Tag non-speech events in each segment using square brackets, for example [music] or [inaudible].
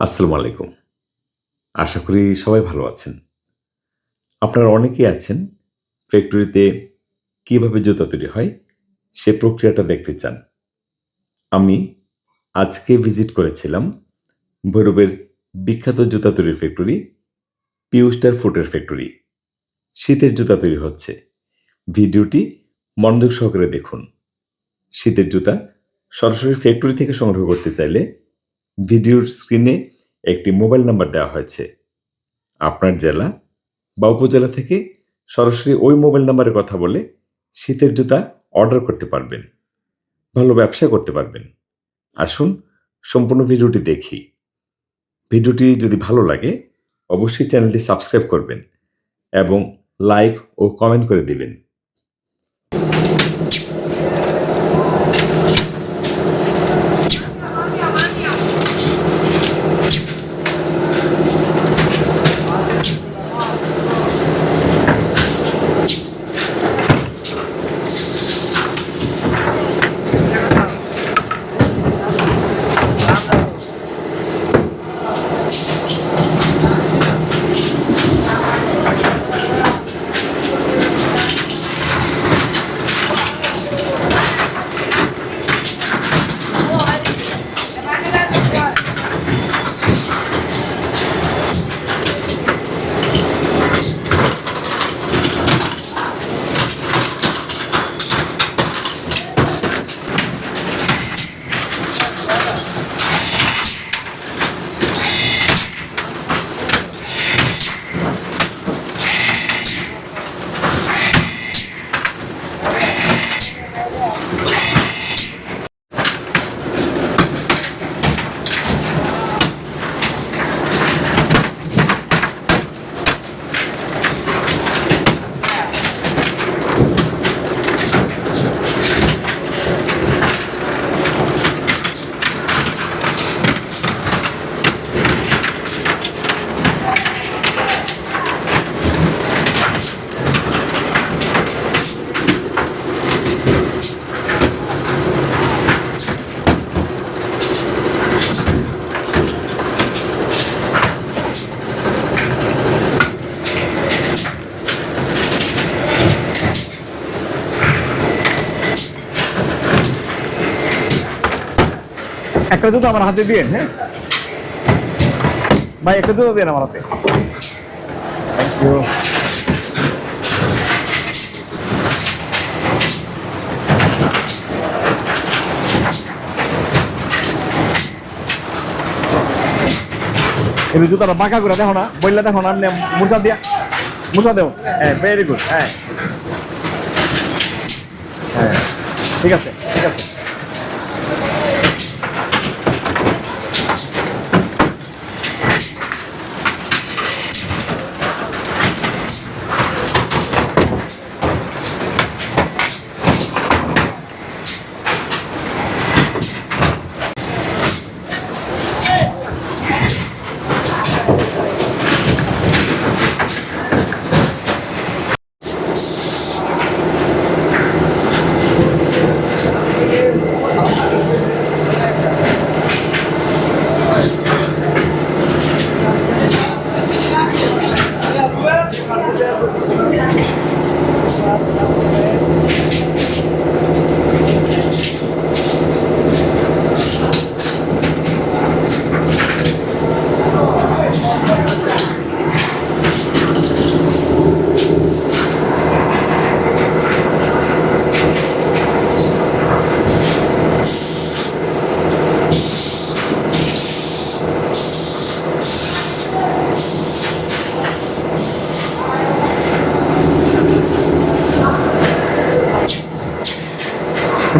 আসসালামু আলাইকুম। আশা করি সবাই ভালো আছেন। আপনারা অনেকেই আছেন ফ্যাক্টরিতে কীভাবে জুতা তৈরি হয় সে প্রক্রিয়াটা দেখতে চান। আমি আজকে ভিজিট করেছিলাম ভৈরবের বিখ্যাত জুতা তৈরির ফ্যাক্টরি, পিউস্টার ফুটের ফ্যাক্টরি। শীতের জুতা তৈরি হচ্ছে। ভিডিওটি মনোযোগ সহকারে দেখুন। শীতের জুতা সরাসরি ফ্যাক্টরি থেকে সংগ্রহ করতে চাইলে ভিডিওর স্ক্রিনে একটি মোবাইল নাম্বার দেওয়া হয়েছে। আপনার জেলা বা উপজেলা থেকে সরাসরি ওই মোবাইল নাম্বারে কথা বলে শীতের জুতা অর্ডার করতে পারবেন, ভালো ব্যবসা করতে পারবেন। আসুন সম্পূর্ণ ভিডিওটি দেখি। ভিডিওটি যদি ভালো লাগে, অবশ্যই চ্যানেলটি সাবস্ক্রাইব করবেন এবং লাইক ও কমেন্ট করে দিবেন। একটা জুতো আমার হাতে দিন হ্যাঁ? ভাই একটা জুতো দিন আমার হাতে। থ্যাংক ইউ এই জুতাটা বাঁকা করে দেখো না বললে দেখো না নে, মুসা দিয়া। মুসা দেও। হ্যাঁ ভেরি গুড হ্যাঁ। হ্যাঁ ঠিক আছে ঠিক আছে।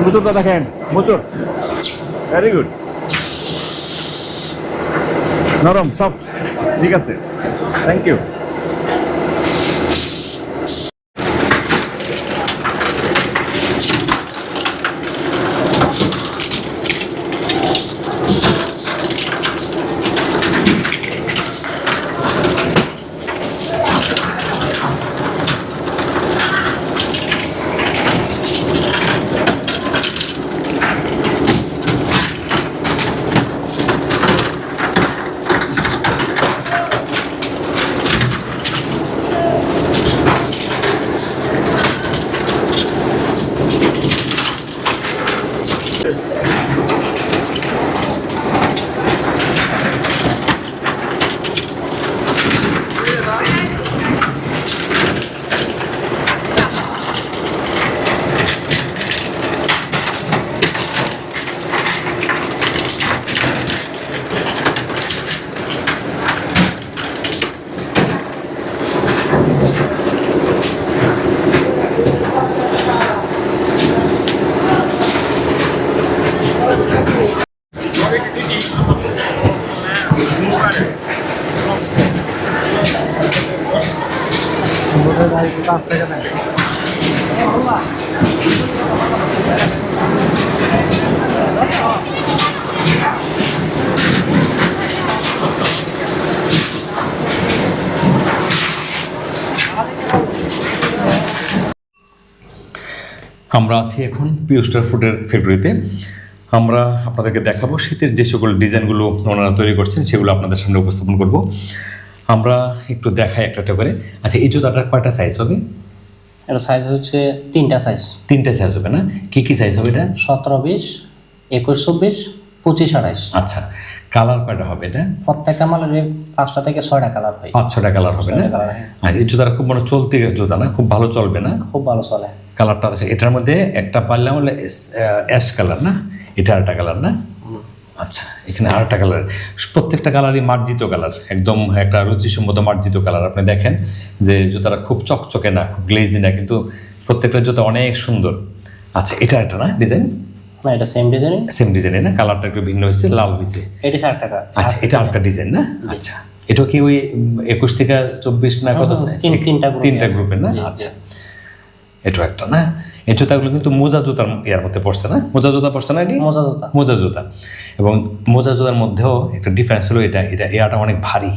মুচুরটা দেখেন মুচুর। ভেরি গুড নরম সফট ঠিক আছে। থ্যাংক ইউ আমরা আছি এখন পিওস্টার ফুডের ফ্যাক্টরিতে আমরা আপনাদেরকে দেখাবো শীতের যে সকল ডিজাইনগুলো ওনারা তৈরি করছেন, সেগুলো আপনাদের সামনে উপস্থাপন করব। আমরা একটু দেখাই একটা করে। আচ্ছা এই জুতাটা কয়টা সাইজ হবে? এটা সাইজ হচ্ছে তিনটা সাইজ তিনটা সাইজ হবে না? কি কি সাইজ হবে এটা? সতেরো বিশ একুশ চব্বিশ পঁচিশ আঠাইশ। আচ্ছা কালার কয়টা হবে এটা? প্রত্যেকটা মালের পাঁচটা থেকে ছয়টা কালার হয়। পাঁচ ছটা কালার হবে না? ছয়টা আর এই জুতাটা খুব মানে চলতি জুতা না? খুব ভালো চলবে না? খুব ভালো চলে। কালারটা আছে। এটার মধ্যে একটা পারলাম হলে অ্যাশ কালার না? এটা আরেকটা কালার না? আচ্ছা এখানে আরেকটা কালার প্রত্যেকটা কালারই মার্জিত কালার একদম একটা রুচিসম্মত মার্জিত কালার আপনি দেখেন যে জুতাটা খুব চকচকে না খুব গ্লেজি না কিন্তু প্রত্যেকটা জুতা অনেক সুন্দর। আচ্ছা এটা একটা না ডিজাইন না এটা সেম ডিজাইন সেম ডিজাইনে না? কালারটা একটু ভিন্ন হয়েছে লাল হয়েছে। এটি ষাট টাকা আচ্ছা এটা আরেকটা ডিজাইন না? আচ্ছা এটা কি ওই একুশ থেকে চব্বিশ না কত হুম, তিনটা তিনটা গ্রুপের না। আচ্ছা এটা একটা না? এই জুতাগুলো কিন্তু মোজা জুতার ইয়ার মধ্যে পড়ছে না? মোজা জুতা পড়ছে না এটি? মজা জুতা। মোজা জুতা। এবং মোজা জুতার মধ্যেও একটা ডিফারেন্স হলো এটা এটা এয়াটা অনেক ভারী।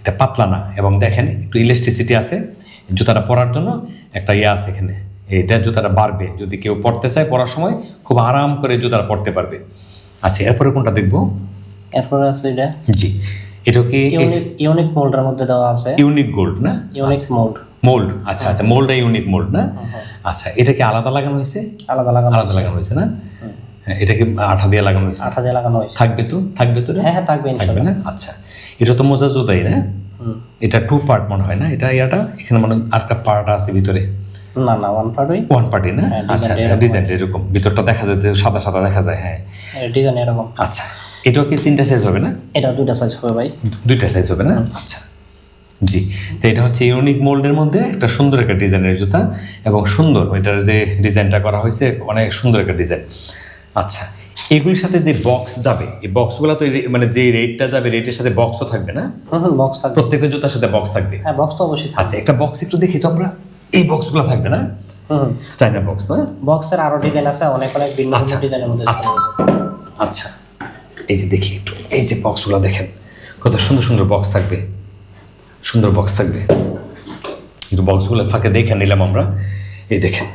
এটা পাতলা না। এবং দেখেন একটু ইলেকট্রিসিটি আছে। জুতাটা পরার জন্য একটা ইয়ে আছে এখানে। এটা জুতাটা বাড়বে। যদি কেউ পড়তে চায় পরার সময় খুব আরাম করে জুতাটা পরতে পারবে। আচ্ছা এরপরে কোনটা দেখব? এরপরে আছে এটা। জি। এটা কি ইউনিক ইউনিক মোল্ডের মধ্যে দেওয়া আছে। ইউনিক গোল্ড না? ইউনিক মোল্ড মোল্ড আচ্ছা আচ্ছা মোল্ডটা ইউনিক মোল্ড না? আচ্ছা এটা কি আলাদা লাগানো হয়েছে? আলাদা লাগানো আলাদা লাগানো হয়েছে না? হ্যাঁ, এটা কি আঠা দিয়ে লাগানো হয়েছে। আঠা দিয়ে লাগানো হয়েছে। থাকবে তো? থাকবে তো? হ্যাঁ হ্যাঁ থাকবে থাকবে না? আচ্ছা এটা তো মোজা জোদাই না? এটা টু পার্ট মনে হয় না? এটা ইয়াটা এখানে মনে হয় আরেকটা পার্ট আছে ভিতরে। না না ওয়ান পার্টই ওয়ান পার্টি না? হ্যাঁ, আচ্ছা ডিজাইনটা এরকম। ভিতরটা দেখা যায় সাদা সাদা দেখা যায় হ্যাঁ। ডিজাইন এরকম। আচ্ছা এটাও কি তিনটা সাইজ হবে না? এটা দুইটা সাইজ হবে ভাই। দুইটা সাইজ হবে না? আচ্ছা। জি তো এটা হচ্ছে ইউনিক মোল্ডের মধ্যে একটা সুন্দর একটা ডিজাইনের জুতা এবং সুন্দর এটার যে ডিজাইনটা করা হয়েছে অনেক সুন্দর একটা ডিজাইন। আচ্ছা এগুলির সাথে যে বক্স যাবে এই বক্সগুলো তো মানে যে রেটটা যাবে রেটের সাথে বক্সও থাকবে না? বক্স থাকবে। প্রত্যেকটা জুতার সাথে বক্স থাকবে? হ্যাঁ বক্স তো অবশ্যই আচ্ছা একটা বক্স একটু দেখি তো আমরা। এই বক্সগুলো থাকবে না? চাইনা বক্স না? বক্সের আরও ডিজাইন আছে অনেক অনেক ভিন্ন আচ্ছা ভিন্ন ডিজাইনের মধ্যে আচ্ছা আচ্ছা। এই যে দেখি একটু এই যে বক্সগুলো দেখেন কত সুন্দর সুন্দর বক্স থাকবে। সুন্দর বক্স থাকবে। কিন্তু বক্সগুলো ফাঁকে দেখে নিলাম আমরা। এই দেখেন,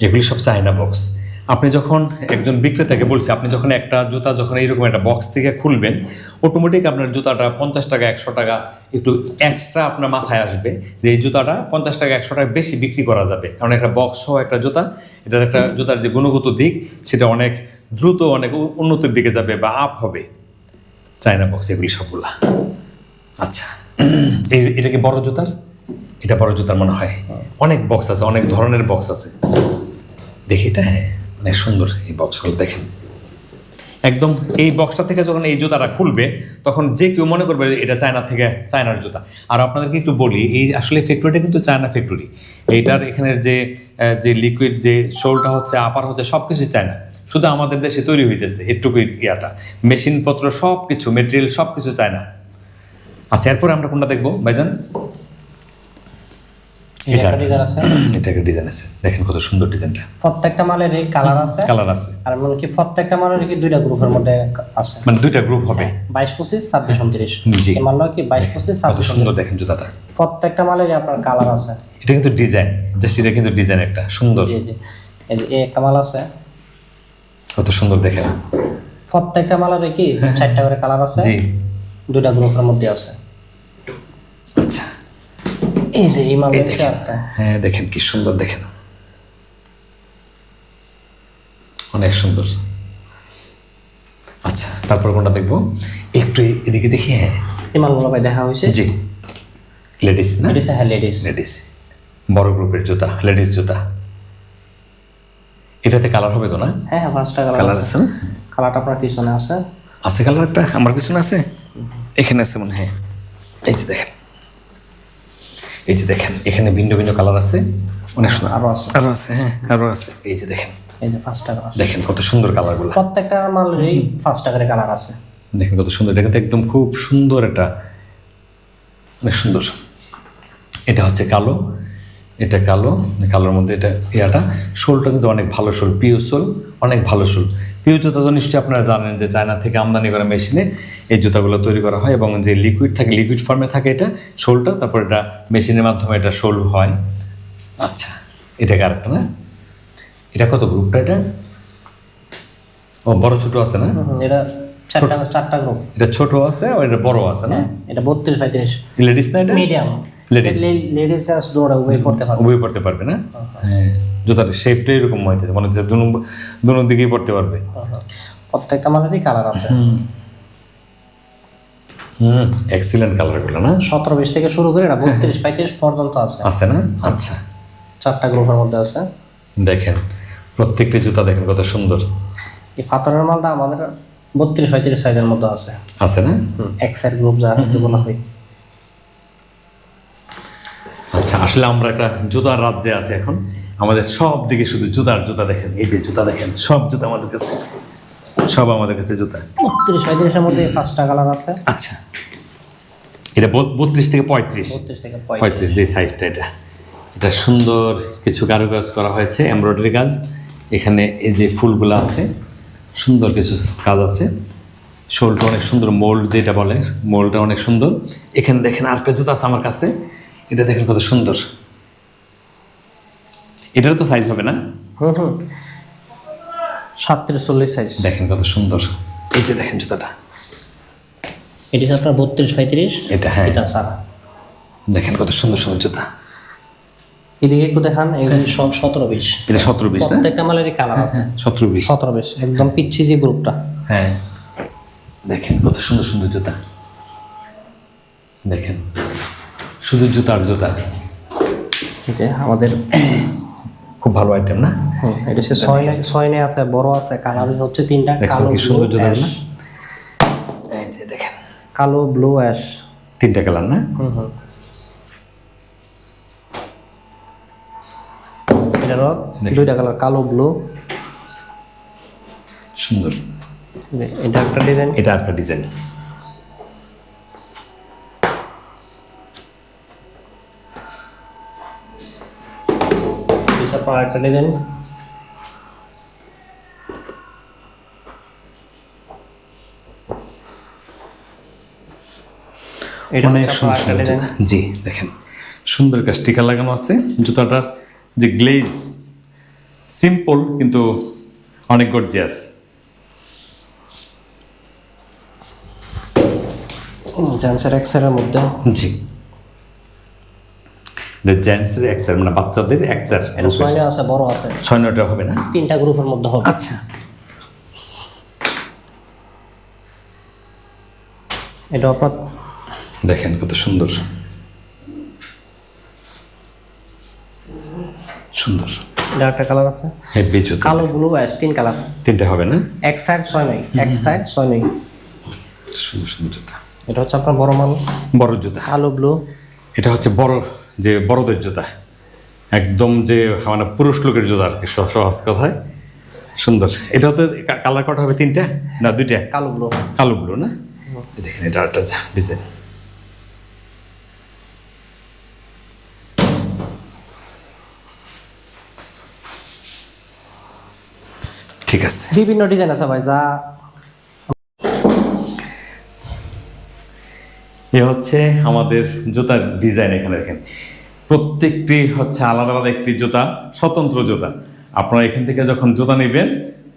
এগুলি সব চায়না বক্স আপনি যখন একজন বিক্রেতাকে বলছি, আপনি যখন একটা জুতা যখন এইরকম একটা বক্স থেকে খুলবেন অটোমেটিক আপনার জুতাটা পঞ্চাশ টাকা, একশো টাকা, একটু এক্সট্রা আপনার মাথায় আসবে যে এই জুতাটা পঞ্চাশ টাকা, একশো টাকা বেশি বিক্রি করা যাবে। কারণ একটা বক্স সহ একটা জুতা, এটার একটা জুতার যে গুণগত দিক, সেটা অনেক দ্রুত, অনেক উন্নতির দিকে যাবে বা আপ হবে। চায়না বক্স এগুলি সবগুলা। আচ্ছা। [clears throat] এই এটা কি বড় জুতার? এটা বড় জুতার মনে হয়। অনেক বক্স আছে, অনেক ধরনের বক্স আছে। দেখি এটা হ্যাঁ অনেক সুন্দর এই বক্সগুলো দেখেন। একদম এই বক্সটা থেকে যখন এই জুতাটা খুলবে, তখন যে কেউ মনে করবে এটা চায়না থেকে, চায়নার জুতা। আর আপনাদেরকে একটু বলি, এই আসলে ফ্যাক্টরিটা কিন্তু চায়না ফ্যাক্টরি এইটার এখানের যে যে লিকুইড যে শোলটা হচ্ছে আপার হচ্ছে সব কিছুই চায়না। শুধু আমাদের দেশে তৈরি হইতেছে এটুকু ইয়াটা। মেশিনপত্র সব কিছু মেটেরিয়াল সব কিছু চায়না। আচ্ছা এরপরে আমরা কোনটা দেখব ভাইজান? এটা একটা ডিজাইন আছে। দেখেন কত সুন্দর ডিজাইনটা প্রত্যেকটা মালের কালার আছে। কালার আছে। আর এমনকি প্রত্যেকটা মালের কি দুইটা গ্রুপের মধ্যে আছে? মানে দুইটা গ্রুপ হবে। বাইশ পঁচিশ ছাব্বিশ উনত্রিশ। জি। এই মাল কি বাইশ পঁচিশ কত ছাব্বিশ সুন্দর দেখেন জুতাটা। প্রত্যেকটা মালেরই আপনার কালার আছে। এটা কিন্তু ডিজাইন জাস্ট এটা কিন্তু ডিজাইন একটা সুন্দর। জি জি। এই যে একটা মাল আছে। কত সুন্দর দেখেন। প্রত্যেকটা মালের কি চারটা করে কালার আছে? জি। দুইটা গ্রুপের মধ্যে আছে। আচ্ছা। এই যে এই দেখেন। হ্যাঁ দেখেন কি সুন্দর দেখেন। অনেক সুন্দর। আচ্ছা তারপর কোনটা দেখব? একটু এদিকে দেখি হ্যাঁ। এই মালগুলো ভাই দেখা হয়েছে? জি। লেডিস না? লেডিস হ্যাঁ লেডিস লেডিস বড় গ্রুপের জুতা লেডিস জুতা। এটাতে কালার হবে তো না? হ্যাঁ হ্যাঁ পাঁচটা কালার কালার আছে। কালারটা আপনার পিছনে আছে। আছে কালার একটা? আমার পিছনে আছে? এখানে আছে মনে হয়। এই যে দেখেন। এই যে দেখেন এখানে ভিন্ন ভিন্ন কালার আছে। অনেক সুন্দর। আরও আছে। আরও আছে হ্যাঁ আরও আছে। এই যে দেখেন। এই যে ফার্স্ট টাকা দেখেন কত সুন্দর কালারগুলো। প্রত্যেকটা মালেরই ফার্স্ট টাকার কালার আছে। দেখেন কত সুন্দর। এটা কিন্তু একদম খুব সুন্দর এটা অনেক সুন্দর। এটা হচ্ছে কালো। এটা কালো কালোর মধ্যে এটা ইয়াটা। শোলটা কিন্তু অনেক ভালো শোল পিউ শোল অনেক ভালো শোল। পিউ জুতা তো নিশ্চয়ই আপনারা জানেন যে চায়না থেকে আমদানি করা মেশিনে এই জুতাগুলো তৈরি করা হয় এবং যে লিকুইড থাকে লিকুইড ফর্মে থাকে এটা শোলটা তারপর এটা মেশিনের মাধ্যমে এটা শোল হয়। আচ্ছা এটা আরেকটা না? এটা কত গ্রুপটা এটা? ও বড় ছোট আছে না? এটা চারটা চারটা গ্রুপ এটা ছোট আছে আর এটা বড় আছে না? এটা বত্রিশ পঁয়ত্রিশ লেডিস না এটা? Medium Ladies. লেডিস জাস্ট দৌড়া উভয় করতে পারবে। উভয় পড়তে পারবে না? হ্যাঁ। জুতার শেপটা এরকম হইতেছে মনে হচ্ছে দুনো দুনো দিকেই পড়তে পারবে। প্রত্যেকটা মালেরই কালার আছে। হুম। এক্সিলেন্ট কালারগুলো না? সতেরো বিশ থেকে শুরু করে এটা বত্রিশ [laughs] পঁয়ত্রিশ পর্যন্ত আছে। আছে না? আচ্ছা। চারটা গ্রুপের মধ্যে আছে। দেখেন প্রত্যেকটি জুতা দেখেন কত সুন্দর। এই পাথরের মালটা আমাদের বত্রিশ পঁয়ত্রিশ সাইজের মধ্যে আছে। আছে না? এক্সের গ্রুপ যা বলা হয়। আচ্ছা আসলে আমরা একটা জুতার রাজ্যে আছি এখন। আমাদের সব দিকে শুধু জুতার জুতা দেখেন এই যে জুতা দেখেন সব জুতা আমাদের কাছে সব আমাদের কাছে জুতা। বত্রিশ পঁয়ত্রিশের মধ্যে পাঁচটা কালার আছে। আচ্ছা এটা বত্রিশ থেকে পঁয়ত্রিশ। থেকে পঁয়ত্রিশ যে সাইজটা এটা। এটা সুন্দর কিছু কারুকাজ করা হয়েছে এমব্রয়ডারি কাজ। এখানে এই যে ফুলগুলো আছে সুন্দর কিছু কাজ আছে। শোলটা অনেক সুন্দর মোল্ড যেটা বলে মোল্ডটা অনেক সুন্দর। এখানে দেখেন আরেকটা জুতো আছে আমার কাছে এটা দেখেন কত সুন্দর। এটারও তো সাইজ হবে না? হুম হুম। সাতত্রিশ চল্লিশ সাইজ দেখেন কত সুন্দর। এই যে দেখেন জুতাটা। এটি আপনার বত্রিশ পঁয়ত্রিশ। এটা হ্যাঁ। এটা সারা দেখেন কত সুন্দর সুন্দর জুতা। এদিকে একটু দেখান এগুলি সব সতেরো বিশ। এটা সতেরো বিশ প্রত্যেকটা মালেরই কালার আছে। সতেরো বিশ। সতেরো বিশ একদম পিচ্ছি যে গ্রুপটা হ্যাঁ। দেখেন কত সুন্দর সুন্দর জুতা। দেখেন। শুধু জুতার জুতা। এই যে আমাদের খুব ভালো আইটেম না? এটা হচ্ছে ছয় ছয় নে আছে বড় আছে কালার হচ্ছে তিনটা কালো সুন্দর জুতা না? এই যে দেখেন। কালো ব্লু অ্যাশ তিনটা কালার না? হুম হুম। এটারও দুইটা কালার কালো ব্লু সুন্দর। এটা একটা ডিজাইন এটা একটা ডিজাইন এটা পর একটা ডিজাইন অনেক সুন্দর জি দেখেন। সুন্দর একটা স্টিকার লাগানো আছে। জুতাটার যে গ্লেজ সিম্পল কিন্তু অনেক গর্জিয়াস জেন্সের এক্সের মধ্যে। জি। জেন্টসের একচার মানে বাচ্চাদের একচার এটা ছয় নে আছে বড় আছে। ছয় নয়টা হবে না? তিনটা গ্রুপের মধ্যে হবে। আচ্ছা। এটা আপনার দেখেন কত সুন্দর। সুন্দর। এটা একটা কালার আছে। হেভি জুতা কালো ব্লু অ্যাশ তিন কালার তিনটে হবে না? এক সাইড ছয় নয় এক সাইড ছয় নয় সুন্দর সুন্দর জুতা। এটা হচ্ছে আপনার বড় মাল। বড় জুতা। কালো ব্লু এটা হচ্ছে বড় যে বড়দের জুতা। একদম যে মানে পুরুষ লোকের জুতা আর কি সহ- সহজ কথায়। সুন্দর। এটা তো কালার কটা হবে তিনটা? না দুইটা? কালো ব্লু। কালো ব্লু না? দেখেন এটা একটা ডিজাইন। ঠিক আছে। বিভিন্ন ডিজাইন আছে ভাই যা এ হচ্ছে আমাদের জুতার ডিজাইন এখানে দেখেন। প্রত্যেকটি হচ্ছে আলাদা আলাদা একটি জুতা, স্বতন্ত্র জুতা। আপনারা এখান থেকে যখন জুতা নেবেন,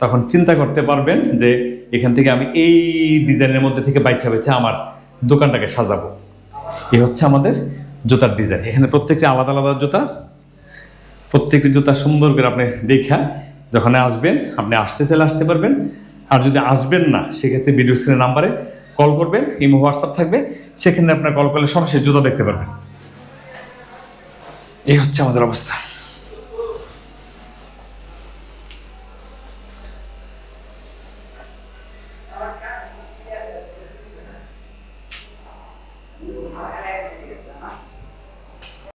তখন চিন্তা করতে পারবেন যে এখান থেকে আমি এই ডিজাইনের মধ্যে থেকে বাইছা বেছে আমার দোকানটাকে সাজাবো। এ হচ্ছে আমাদের জুতার ডিজাইন। এখানে প্রত্যেকটি আলাদা আলাদা জুতা, প্রত্যেকটি জুতা সুন্দর করে আপনি দেখা, যখন আসবেন, আপনি আসতে চাইলে আসতে পারবেন। আর যদি আসবেন না, সেক্ষেত্রে ভিডিও স্ক্রিনের নাম্বারে কল করবেন, ইমো, হোয়াটসঅ্যাপ থাকবে, সেখানে আপনার কল করলে সরাসরি জুতা দেখতে পারবেন। এই হচ্ছে আমাদের অবস্থা।